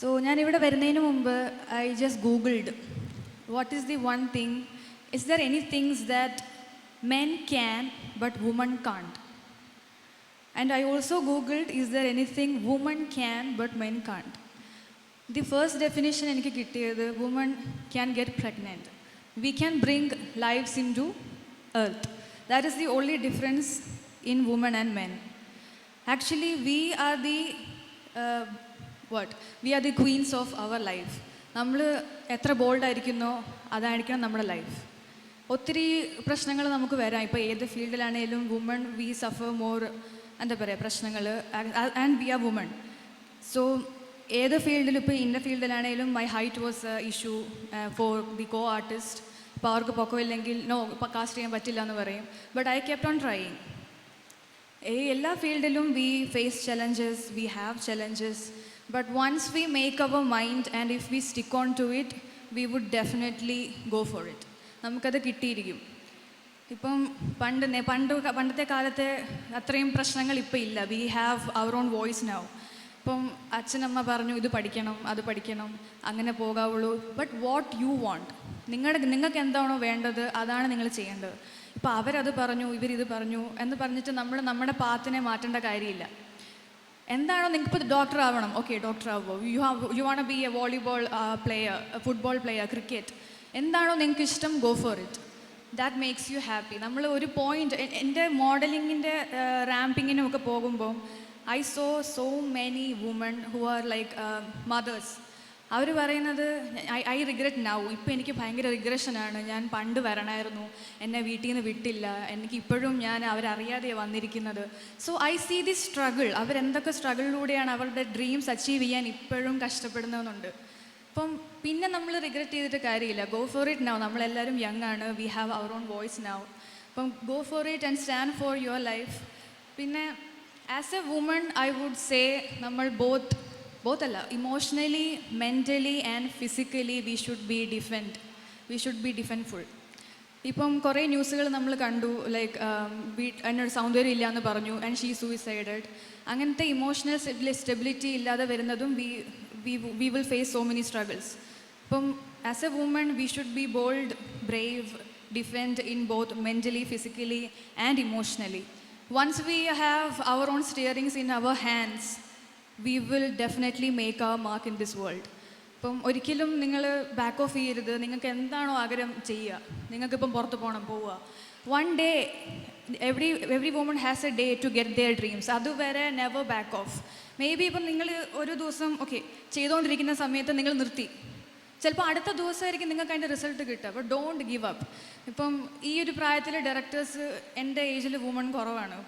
So ഞാൻ ഇവിടെ വരുന്നതിന് മുമ്പ് I just googled what is the one thing is there any things that men can but women can't and I also googled is there anything women can but men can't the first definition എനിക്ക് കിട്ടിയത് women can get pregnant we can bring lives into earth that is the only difference in women and men actually we are the what we are the queens of our life നമ്മൾ എത്ര bold ആയിരിക്കുന്നോ അതായിരിക്കണം നമ്മുടെ life ഒത്തിരി പ്രശ്നങ്ങൾ നമുക്ക് വരാം. ഇപ്പോൾ ഏത് ഫീൽഡിലാണേലും വുമൺ വി സഫർ മോർ എന്താ പറയുക പ്രശ്നങ്ങൾ and we are women so ഏത് ഫീൽഡിലും ഇപ്പോൾ ഇന്ന ഫീൽഡിലാണേലും my height was issue for the co artist ഇപ്പോൾ അവർക്ക് പൊക്കമില്ലെങ്കിൽ നോ കാസ്റ്റ് ചെയ്യാൻ പറ്റില്ല എന്ന് പറയും but I kept on trying എല്ലാ ഫീൽഡിലും we face challenges we have challenges but once we make our mind and if we stick on to it, we would definitely go for it. നമുക്കത് കിട്ടിയിരിക്കും. ഇപ്പം പണ്ട് പണ്ട് പണ്ടത്തെ കാലത്തെ അത്രയും പ്രശ്നങ്ങൾ ഇപ്പം ഇല്ല. We have our own voice now ഇപ്പം അച്ഛനമ്മ പറഞ്ഞു ഇത് പഠിക്കണം അത് പഠിക്കണം അങ്ങനെ പോകാവുള്ളൂ. ബട്ട് വാട്ട് യു വാണ്ട് നിങ്ങളുടെ നിങ്ങൾക്ക് എന്താണോ വേണ്ടത് അതാണ് നിങ്ങൾ ചെയ്യേണ്ടത്. ഇപ്പം അവരത് പറഞ്ഞു ഇവരിത് പറഞ്ഞു എന്ന് പറഞ്ഞിട്ട് നമ്മൾ നമ്മുടെ പാത്തിനെ മാറ്റേണ്ട കാര്യമില്ല. എന്താണോ നിങ്ങൾക്ക് ഇപ്പോൾ ഡോക്ടർ ആവണം. ഓക്കെ ഡോക്ടർ ആവുമോ you have you want be a volleyball player football player cricket എന്താണോ നിങ്ങൾക്ക് ഇഷ്ടം go for it that makes you happy നമ്മൾ ഒരു പോയിന്റ് എന്റെ മോഡലിങ്ങിന്റെ റാമ്പിങ്ങിനും ഒക്കെ പോകുമ്പോൾ I saw so many women who are like mothers അവർ പറയുന്നത് ഐ ഐ റിഗ്രറ്റ് നൗ ഇപ്പോൾ എനിക്ക് ഭയങ്കര റിഗ്രഷനാണ് ഞാൻ പണ്ട് വരണമായിരുന്നു എന്നെ വീട്ടിൽ നിന്ന് വിട്ടില്ല. എനിക്ക് ഇപ്പോഴും ഞാൻ അവരറിയാതെ വന്നിരിക്കുന്നത്. So I see the struggle അവരെന്തൊക്കെ സ്ട്രഗിളിലൂടെയാണ് അവരുടെ ഡ്രീംസ് അച്ചീവ് ചെയ്യാൻ ഇപ്പോഴും കഷ്ടപ്പെടുന്നതെന്നുണ്ട്. അപ്പം പിന്നെ നമ്മൾ റിഗ്രറ്റ് ചെയ്തിട്ട് കാര്യമില്ല. ഗോ ഫോർ ഇറ്റ് നൗ നമ്മളെല്ലാവരും യങ് ആണ്. We have our own voice now അപ്പം go for it and stand for your life പിന്നെ as a woman I would say നമ്മൾ ബോത്ത് ബോത്ത് അല്ല emotionally mentally and physically we should be defend we should be defendful ഇപ്പം കുറേ ന്യൂസുകൾ നമ്മൾ കണ്ടു like വീട്ട് എന്നോട് സൗന്ദര്യം ഇല്ല എന്ന് പറഞ്ഞു ആൻഡ് ഷീ സൂയിസൈഡഡ് അങ്ങനത്തെ ഇമോഷണൽ സ്റ്റെബിലിറ്റി ഇല്ലാതെ വരുന്നതും we we we will face so many struggles അപ്പം as a woman we should be bold brave defend in both mentally physically and emotionally once we have our own steerings in our hands we will definitely make our mark in this world ഇപ്പം ഒരിക്കലും നിങ്ങൾ back of ചെയ്യരുത്. നിങ്ങൾക്ക് എന്താണോ ആഗ്രഹം ചെയ്യുക. നിങ്ങൾക്കിപ്പം പുറത്ത് പോകണം പോവുക. One day every every woman has a day to get their dreams അതുവരെ never back off may be ഇപ്പം നിങ്ങൾ ഒരു ദിവസം ഓക്കെ ചെയ്തുകൊണ്ടിരിക്കുന്ന സമയത്ത് നിങ്ങൾ നിർത്തി. ചിലപ്പോൾ അടുത്ത ദിവസമായിരിക്കും നിങ്ങൾക്ക് അതിന്റെ റിസൾട്ട് കിട്ടുക. അപ്പോൾ ഡോണ്ട് ഗിവ് അപ്പ് ഇപ്പം ഈ ഒരു പ്രായത്തിൽ ഡയറക്ടേഴ്സ് എന്റെ ഏജിൽ വുമൺ കുറവാണ്.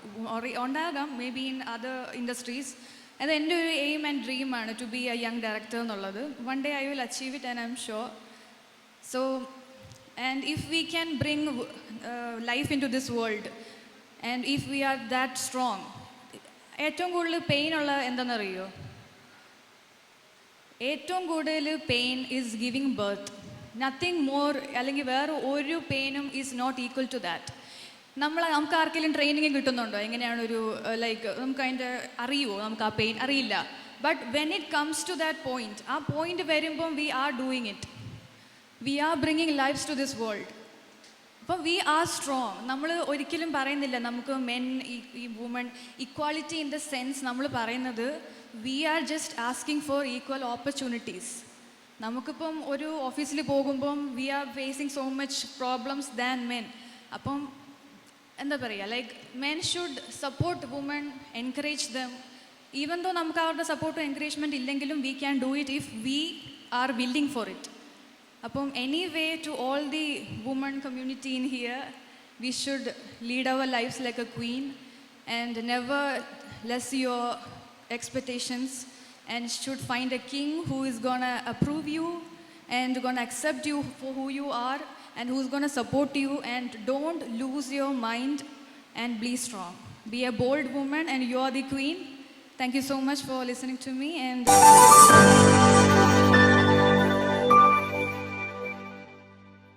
ഉണ്ടാകാം. May be in other industries അത് എന്റെ ഒരു aim and ഡ്രീമാണ് to be a young director എന്നുള്ളത്. One day I will achieve it and I am sure so and if we can bring life into this world and if we are that strong ഏറ്റവും കൂടുതൽ pain ഉള്ള എന്താണെന്നറിയോ ഏറ്റവും കൂടുതൽ pain is giving birth nothing more അല്ലെങ്കിൽ വേറെ ഒരു പെയിനും is not equal to that നമ്മൾ നമുക്ക് ആർക്കെങ്കിലും ട്രെയിനിങ് കിട്ടുന്നുണ്ടോ? എങ്ങനെയാണ് ഒരു ലൈക്ക് നമുക്ക് അതിന്റെ അറിയുമോ നമുക്ക് ആ പെയിൻ അറിയില്ല. But when it comes to that point ആ പോയിന്റ് വരുമ്പം we are doing it we are bringing lifes to this world അപ്പം വി ആർ സ്ട്രോങ് നമ്മൾ ഒരിക്കലും പറയുന്നില്ല നമുക്ക് മെൻ ഈ woman equality in the sense നമ്മൾ പറയുന്നത് we are just asking for equal opportunities നമുക്കിപ്പം ഒരു ഓഫീസിൽ പോകുമ്പം we are facing so much problems than men അപ്പം എന്താ പറയുക like men should support woman encourage them even though നമുക്ക് അവരുടെ സപ്പോർട്ടും എൻകറേജ്മെന്റ് ഇല്ലെങ്കിലും we can do it if we are willing for it അപ്പം anyway to all the woman community in here we should lead our lifes like a queen and never less your expectations and should find a king who is gonna approve you and gonna accept you for who you are. And who's gonna support you and don't lose your mind and be strong. Be a bold woman and you're the queen. Thank you so much for listening to me and